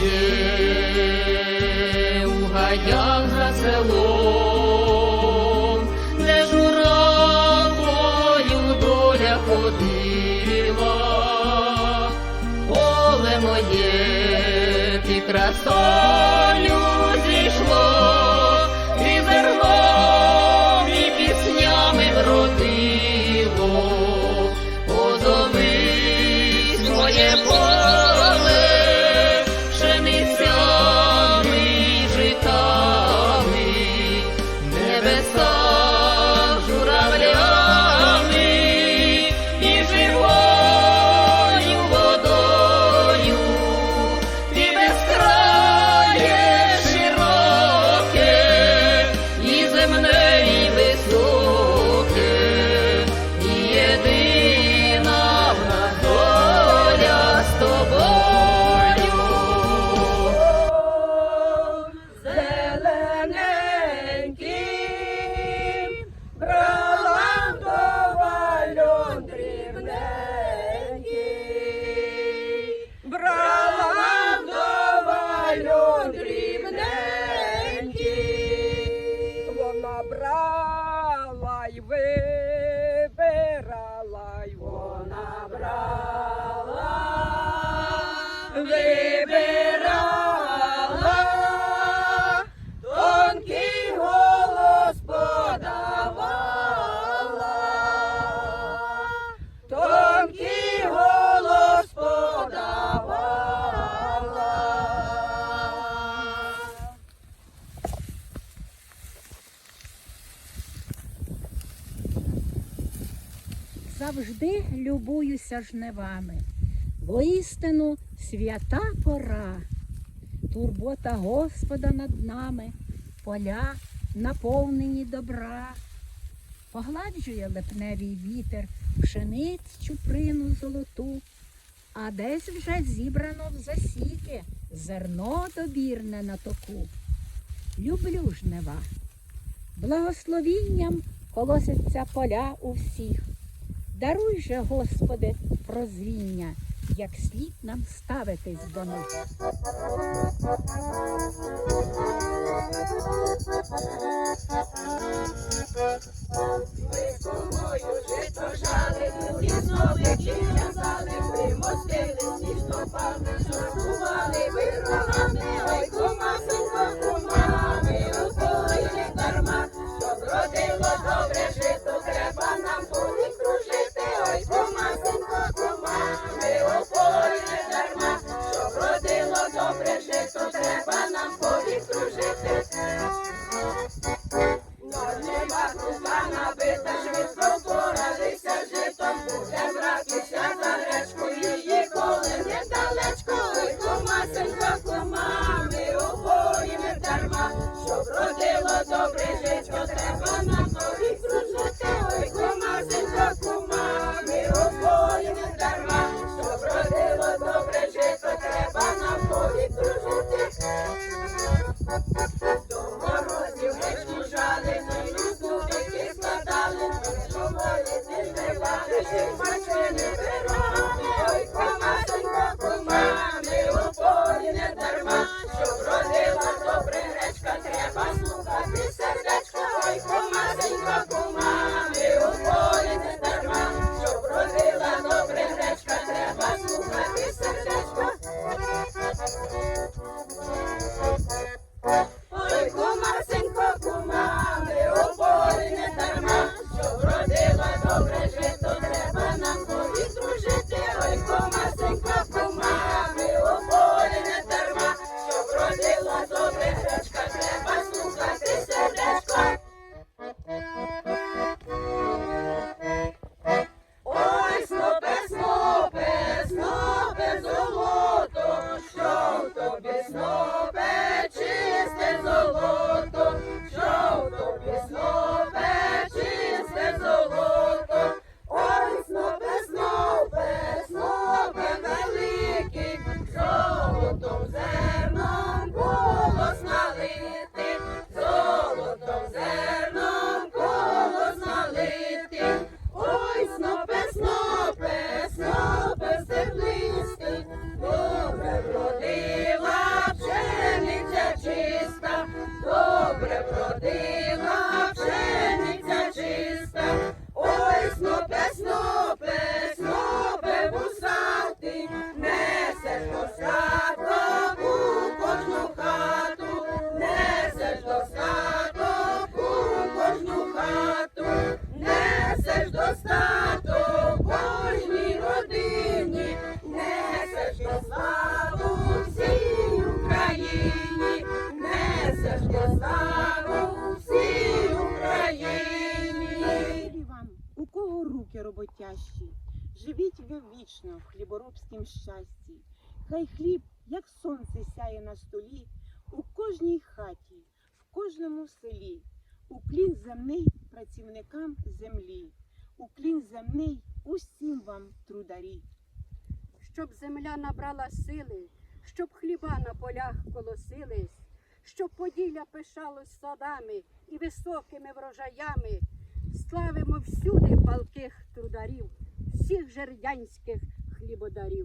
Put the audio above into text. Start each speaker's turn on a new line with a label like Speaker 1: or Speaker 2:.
Speaker 1: моє у гаях за селом, де журавою доля ходила, поле моє ти красою
Speaker 2: завжди любуюся жнивами, бо істину свята пора, турбота Господа над нами, поля наповнені добра, погладжує липневий вітер, пшениць чуприну золоту, а десь вже зібрано в засіки, зерно добірне на току. Люблю жнива, благословінням колосяться поля у всіх. Даруй же, Господи, прозріння, як слід нам ставитись до них.
Speaker 3: Високою жито жали, другі знову в'язали, примостили сніг стопами, жартували That's, that's, that's,
Speaker 4: Українці живіть ви вічно в хліборобськім щасті. Хай хліб, як сонце сяє на столі, у кожній хаті, в кожному селі. Уклін земний працівникам землі, уклін земний усім вам трударі.
Speaker 5: щоб земля набрала сили, щоб хліба на полях колосились, щоб Поділля пишалось садами і високими врожаями. Славимо всюди палких трударів, всіх жердянських хлібодарів.